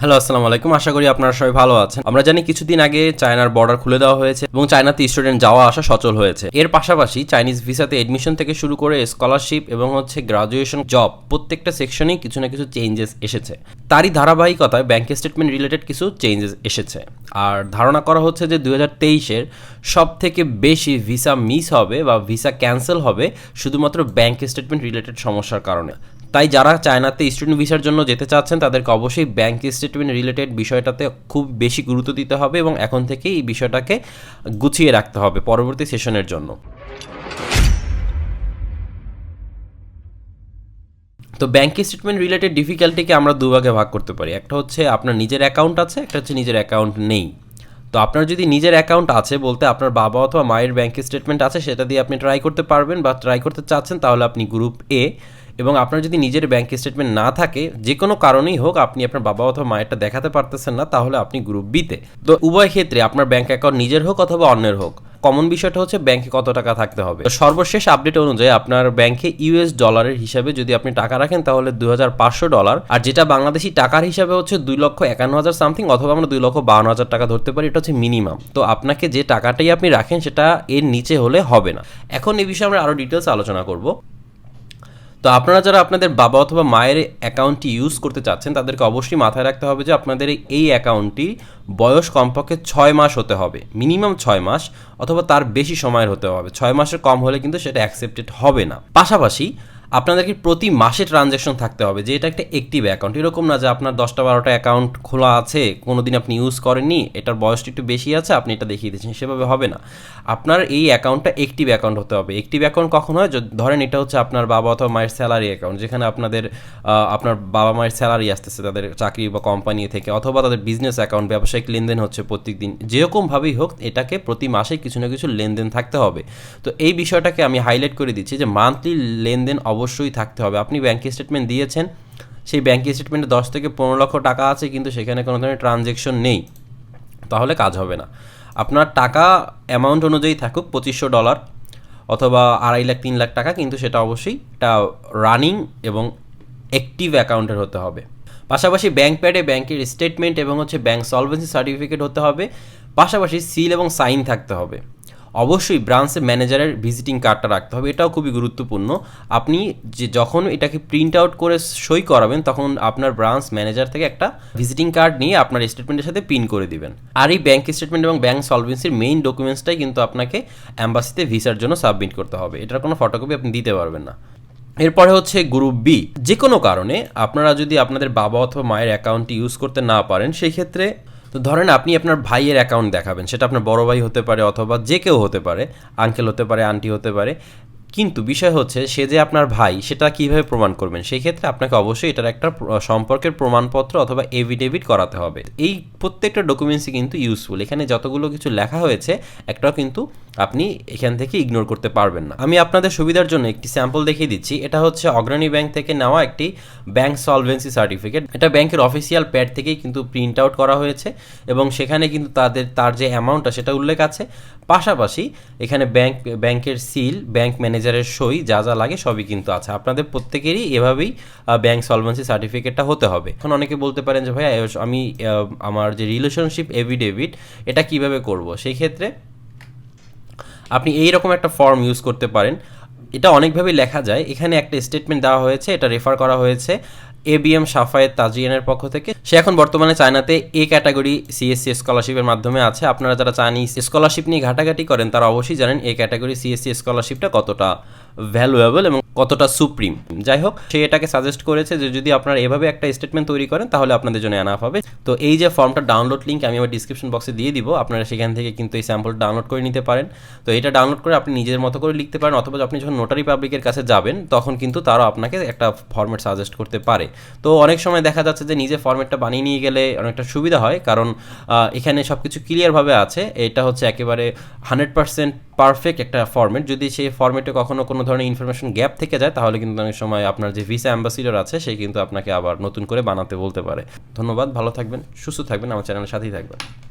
Hello, আসসালামু আলাইকুম। আশা করি আপনারা সবাই ভালো আছেন। আমরা জানি কিছুদিন আগে চায়নার বর্ডার খুলে দেওয়া হয়েছে এবং চায়নাতে স্টুডেন্ট যাওয়া আসা সচল হয়েছে। এর পাশাপাশি চাইনিজ ভিসাতে এডমিশন থেকে শুরু করে স্কলারশিপ এবং হচ্ছে গ্রাজুয়েশন জব প্রত্যেকটা সেকশনেই কিছু না কিছু চেঞ্জেস এসেছে। তারই ধারাবাহিকতায় ব্যাংক স্টেটমেন্ট রিলেটেড কিছু চেঞ্জেস এসেছে। আর ধারণা করা হচ্ছে যে দু হাজার সব থেকে বেশি ভিসা মিস হবে বা ভিসা ক্যান্সেল হবে শুধুমাত্র ব্যাংক স্টেটমেন্ট রিলেটেড সমস্যার কারণে। তাই যারা চায়নাতে স্টুডেন্ট ভিসার জন্য যেতে চাচ্ছেন, তাদেরকে অবশ্যই ব্যাংক স্টেটমেন্ট রিলেটেড বিষয়টাতে খুব বেশি গুরুত্ব দিতে হবে এবং এখন থেকে এই বিষয়টাকে গুছিয়ে রাখতে হবে পরবর্তী সেশনের জন্য। তো ব্যাংক স্টেটমেন্ট রিলেটেড ডিফিকাল্টিকে আমরা দুভাগে ভাগ করতে পারি। একটা হচ্ছে আপনার নিজের অ্যাকাউন্ট আছে, একটা হচ্ছে নিজের অ্যাকাউন্ট নেই। তো আপনার যদি নিজের অ্যাকাউন্ট আছে বলতে আপনার বাবা অথবা মায়ের ব্যাঙ্কের স্টেটমেন্ট আছে, সেটা দিয়ে আপনি ট্রাই করতে পারবেন বা ট্রাই করতে চাচ্ছেন, তাহলে আপনি গ্রুপ এ এবং আপনার যদি নিজের ব্যাংক স্টেটমেন্ট না থাকে, যে কোনো কারণেই হোক আপনি আপনার বাবা অথবা মায়েরটা দেখাতে পারতেছেন না, তাহলে আপনি গ্রুপ বিতে তো। উভয় ক্ষেত্রে আপনার ব্যাঙ্ক অ্যাকাউন্ট নিজের হোক অথবা অন্যের হোক কমন বিষয়টা হচ্ছে ব্যাংকে কত টাকা থাকতে হবে। তো সর্বশেষ আপডেট অনুযায়ী আপনার ব্যাংকে ইউএস ডলারের হিসাবে যদি আপনি টাকা রাখেন, তাহলে দুই হাজার পাঁচশো ডলার। আর যেটা বাংলাদেশি টাকার হিসাবে হচ্ছে দুই লক্ষ একান্ন হাজার সামথিং, অথবা আমরা দুই লক্ষ বাউন্ন হাজার টাকা ধরতে পারি, এটা হচ্ছে মিনিমাম। তো আপনাকে যে টাকাটাই আপনি রাখেন, সেটা এর নিচে হলে হবে না। এখন এই বিষয়ে আমরা আরও ডিটেলস আলোচনা করব। তো আপনারা যারা আপনাদের বাবা অথবা মায়ের অ্যাকাউন্টটি ইউজ করতে চাচ্ছেন, তাদেরকে অবশ্যই মাথায় রাখতে হবে যে আপনাদের এই অ্যাকাউন্টটি বয়স কমপক্ষে ছয় মাস হতে হবে। মিনিমাম ছয় মাস অথবা তার বেশি সময়ের হতে হবে। ছয় মাসের কম হলে কিন্তু সেটা অ্যাকসেপ্টেড হবে না। পাশাপাশি আপনাদেরকে প্রতি মাসে ট্রানজ্যাকশন থাকতে হবে? যে এটা একটা অ্যাক্টিভ অ্যাকাউন্ট এরকম না যে আপনার দশটা বারোটা অ্যাকাউন্ট খোলা আছে কোনো দিন আপনি ইউজ করেননি, এটার বয়সটা একটু বেশি আছে, আপনি এটা দেখিয়ে দিচ্ছেন সেভাবে হবে না। আপনার এই অ্যাকাউন্টটা অ্যাক্টিভ অ্যাকাউন্ট হতে হবে। অ্যাক্টিভ অ্যাকাউন্ট কখন হয়? ধরেন এটা হচ্ছে আপনার বাবা অথবা মায়ের স্যালারি অ্যাকাউন্ট যেখানে আপনাদের আপনার বাবা মায়ের স্যালারি আসতেছে তাদের চাকরি বা কোম্পানি থেকে, অথবা তাদের বিজনেস অ্যাকাউন্ট ব্যবসায়িক লেনদেন হচ্ছে প্রত্যেক দিন যেরকমভাবেই হোক, এটাকে প্রতি মাসে কিছু না কিছু লেনদেন থাকতে হবে। তো এই বিষয়টাকে আমি হাইলাইট করে দিচ্ছি যে মান্থলি লেনদেন অবশ্যই থাকতে হবে। আপনি ব্যাংক স্টেটমেন্ট দিয়েছেন, সেই ব্যাংক স্টেটমেন্টে দশ থেকে পনেরো লক্ষ টাকা আছে, কিন্তু সেখানে কোনো ধরনের ট্রানজ্যাকশন নেই। তাহলে কাজ হবে না। আপনার টাকা অ্যামাউন্ট অনুযায়ী থাকুক, পঁচিশশো ডলার অথবা আড়াই লাখ, তিন লাখ টাকা, কিন্তু সেটা অবশ্যই এটা রানিং এবং অ্যাক্টিভ অ্যাকাউন্টের হতে হবে। পাশাপাশি ব্যাংক প্যাডে ব্যাংকের স্টেটমেন্ট এবং হচ্ছে ব্যাংক সলভেন্সি সার্টিফিকেট হতে হবে। পাশাপাশি সিল এবং সাইন থাকতে হবে। অবশ্যই ব্রাঞ্চের ম্যানেজারের ভিজিটিং কার্ডটা রাখতে হবে, এটাও খুবই গুরুত্বপূর্ণ। আপনি যে যখন এটাকে প্রিন্ট আউট করে সই করাবেন, তখন আপনার ব্রাঞ্চ ম্যানেজার থেকে একটা ভিজিটিং কার্ড নিয়ে আপনার স্টেটমেন্টের সাথে পিন করে দিবেন। আর এই ব্যাংক স্টেটমেন্ট এবং ব্যাংক সলভেন্সির মেইন ডকুমেন্টসটাই কিন্তু আপনাকে অ্যাম্বাসিতে ভিসার জন্য সাবমিট করতে হবে। এটার কোনো ফটোকপি আপনি দিতে পারবেন না। এরপরে হচ্ছে গ্রুপ বি যে কোনো কারণে আপনারা যদি আপনাদের বাবা অথবা মায়ের অ্যাকাউন্টটি ইউজ করতে না পারেন সেই ক্ষেত্রে তো ধরেন আপনি আপনার ভাইয়ের অ্যাকাউন্ট দেখাবেন, সেটা আপনার বড় ভাই হতে পারে অথবা যে কেউ হতে পারে আঙ্কেল হতে পারে আন্টি হতে পারে। কিন্তু বিষয় হচ্ছে, সে যে আপনার ভাই, সেটা কীভাবে প্রমাণ করবেন? সেই ক্ষেত্রে আপনাকে অবশ্যই এটার একটা সম্পর্কের প্রমাণপত্র অথবা এভিডেভিট করাতে হবে। এই প্রত্যেকটা ডকুমেন্টসই কিন্তু ইউজফুল এখানে যতগুলো কিছু লেখা হয়েছে, একটাও কিন্তু আপনি এখান থেকে ইগনোর করতে পারবেন না। আমি আপনাদের সুবিধার জন্য একটি স্যাম্পল দেখিয়ে দিচ্ছি। এটা হচ্ছে অগ্রণী ব্যাংক থেকে নেওয়া একটি ব্যাংক সলভেন্সি সার্টিফিকেট এটা ব্যাংকের অফিসিয়াল প্যাড থেকেই কিন্তু প্রিন্ট আউট করা হয়েছে এবং সেখানে কিন্তু তাদের, তার যে অ্যামাউন্টটা সেটা উল্লেখ আছে। পাশাপাশি এখানে ব্যাংক ব্যাংকের সিল ব্যাংক ম্যানেজারের সই যা যা লাগে সবই কিন্তু আছে। আপনাদের প্রত্যেকেরই এভাবেই ব্যাংক সলভেন্সি সার্টিফিকেটটা হতে হবে। এখন অনেকে বলতে পারেন যে ভাই আমি আমার যে রিলেশনশিপ এভিডেভিট এটা কীভাবে করব? সেই ক্ষেত্রে আপনি এই রকম একটা ফর্ম ইউজ করতে পারেন। এটা অনেকভাবে লেখা যায়। এখানে একটা স্টেটমেন্ট দেওয়া হয়েছে, এটা রেফার করা হয়েছে এ বি এম সাফায়েত তাজিয়ানের পক্ষ থেকে। সে এখন বর্তমানে চায়নাতে এ ক্যাটাগরি সিএসসি স্কলারশিপের মাধ্যমে আছে। আপনারা যারা চাইনিজ স্কলারশিপ নিয়ে ঘাটাঘাটি করেন, তারা অবশ্যই জানেন এ ক্যাটাগরি সিএসসি স্কলারশিপটা কতটা ভ্যালুয়েবল এবং কতটা সুপ্রিম। যাই হোক সে এটাকে সাজেস্ট করেছে যে যদি আপনারা এভাবে একটা স্টেটমেন্ট তৈরি করেন, তাহলে আপনাদের জন্য এনাফ হবে। তো এই যে ফর্মটা ডাউনলোড লিঙ্ক আমি আমার ডিসক্রিপশন বক্সে দিয়ে দিব, আপনারা সেখান থেকে কিন্তু এই স্যাম্পল ডাউনলোড করে নিতে পারেন। তো এটা ডাউনলোড করে আপনি নিজের মতো করে লিখতে পারেন, অথবা আপনি যখন নোটারি পাবলিকের কাছে যাবেন, তখন কিন্তু তারাও আপনাকে একটা ফর্মেট সাজেস্ট করতে পারে। তো অনেক সময় দেখা যাচ্ছে যে নিজে ফর্মেটটা বানিয়ে নিয়ে গেলে অনেকটা সুবিধা হয়, কারণ এখানে সব কিছু ক্লিয়ারভাবে আছে। এটা হচ্ছে একেবারে হান্ড্রেড পার্সেন্ট পারফেক্ট একটা ফর্মেট যদি সেই ফর্মেটে কখনো কোনো ধরনের ইনফরমেশন গ্যাপ থেকে যায়, তাহলে কিন্তু অনেক সময় আপনার যে ভিসা অ্যাম্বাসিডর আছে, সে কিন্তু আপনাকে আবার নতুন করে বানাতে বলতে পারে। ধন্যবাদ, ভালো থাকবেন, সুস্থ থাকবেন, আমার চ্যানেলের সাথেই থাকবেন।